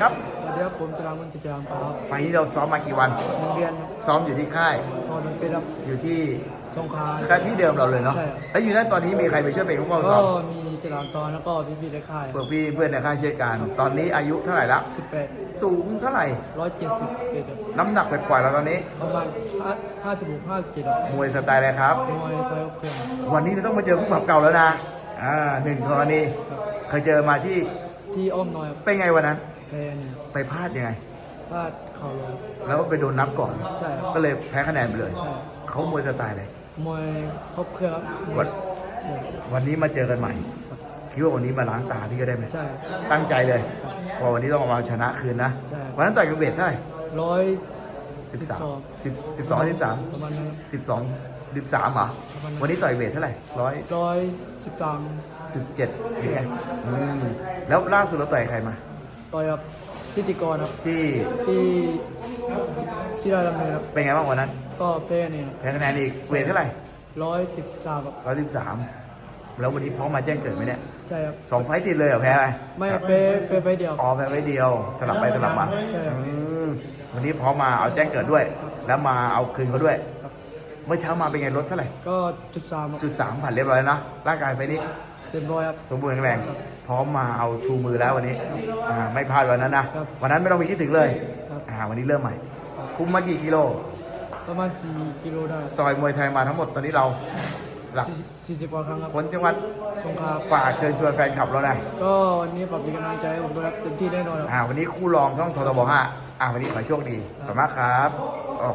ครับสวัสดีครับผมจรังมันติจามครับไฟล์นี้เราซ้อมมากี่วันโรงเรียนซ้อมอยู่ที่ค่ายซอยมันเป็นครับอยู่ที่สงขลาค่ายที่เดิมเราเลยเนาะใช่แล้วอยู่นั่นตอนนี้มีใครไปช่วยเป็นผู้ปกครก็องมีจรังตอนแล้วก็พี่ๆในค่ายเพื่อพี่เพื่อนในค่ายช่วยกันตอนนี้อายุเท่าไหร่ละ18สูงเท่าไหร่170เอ็ดครับน้ำหนักไปปล่อยๆเราตอนนี้ประมาณ5 56 57ครับมวยสไตล์อะไรครับมวยไฟเครื่องวันนี้เราต้องมาเจอผู้ปรับเก่าแล้วนะอ่าหนึ่งกรณีครับเคยเจอมาที่ที่อ้อมน้อยครับเป็นไงวันนั้น แพ้เนี่ยไปพลาดยังไงพลาดเข่าลงแล้วไปโดนนับก่อน ใช่ครับ ก็เลยแพ้คะแนนไปเลย ใช่ เขามวยสไตล์เลย มวยครบเครื่องครับวันใช่วันนี้มาเจอกันใหม่ครับคิดว่าวันนี้มาล้างตาพี่ก็ได้ไหมใช่ ตั้งใจเลยเพอวันนี้ต้องเอามาชนะคืนนะ ใช่ วันนั้นต่อยกับเวทเท่าไหร่ร้อย สิบสาม12สิบสิบสองสิบสามประมาณนั้น สิบสองสิบสามเหรอ ประมาณนั้น วันนี้ต่อยเวทเท่าไหร่ร้อยร้อยสิบสามจุดเจ็ดยังไงอืมแล้วล่าสุดเราต่อยใครมา ต่อยกับพิธีกรครับที่ที่ที่ได้ดำเนินครับเป็นไงบ้างวันนั้น ก็แพ้เนี่ยแพ้คะแนนอีกเวทเท่าไหร่ร้อยสิบสามครับร้อยสิบสามแล้ววันนี้พร้อมมาแจ้งเกิดไหมเนี่ยใช่ครับสองไฟต์ติดเลยเหรอแพ้อะไรไม่แพ้แพ้ไปเดียวอ๋อแพ้ไว้เดียว สลับไปสลับมาใช่ครับอืมวันนี้พร้อมมาเอาแจ้งเกิดด้วย แล้วมาเอาคืนเขาด้วยครับเมื่อเช้ามาเป็นไงลดเท่าไหร่ก็จุดสามจุดสามผ่านเรียบร้อยแล้วนะร่างกายไปนี้ เต็มร้อยครับสมบูรณ์แข็งแรง พร้อมมาเอาชูมือแล้ววันนี้อ่าไม่พลาดวันนั้นนะ ครับวันนั้นไม่ต้องไปคิดถึงเลยครับ อ่าวันนี้เริ่มใหม่ คุ้มมากี่กิโล ประมาณสี่กิโลได้ต่อยมวยไทยมาทั้งหมดตอนนี้เรา หลักสี่สิบกว่าครั้งครับคนจังหวัดสงขลาฝากเชิญชวนแฟนคลับเราหน่อยก็วันนี้ฝากเป็นกำลังใจให้ผมด้วยครับเต็มที่แน่นอนครับ อ่าวันนี้คู่รองช่องททบห้าอ่าวันนี้ขอให้โชคดีขอบคุณมากครับโอเค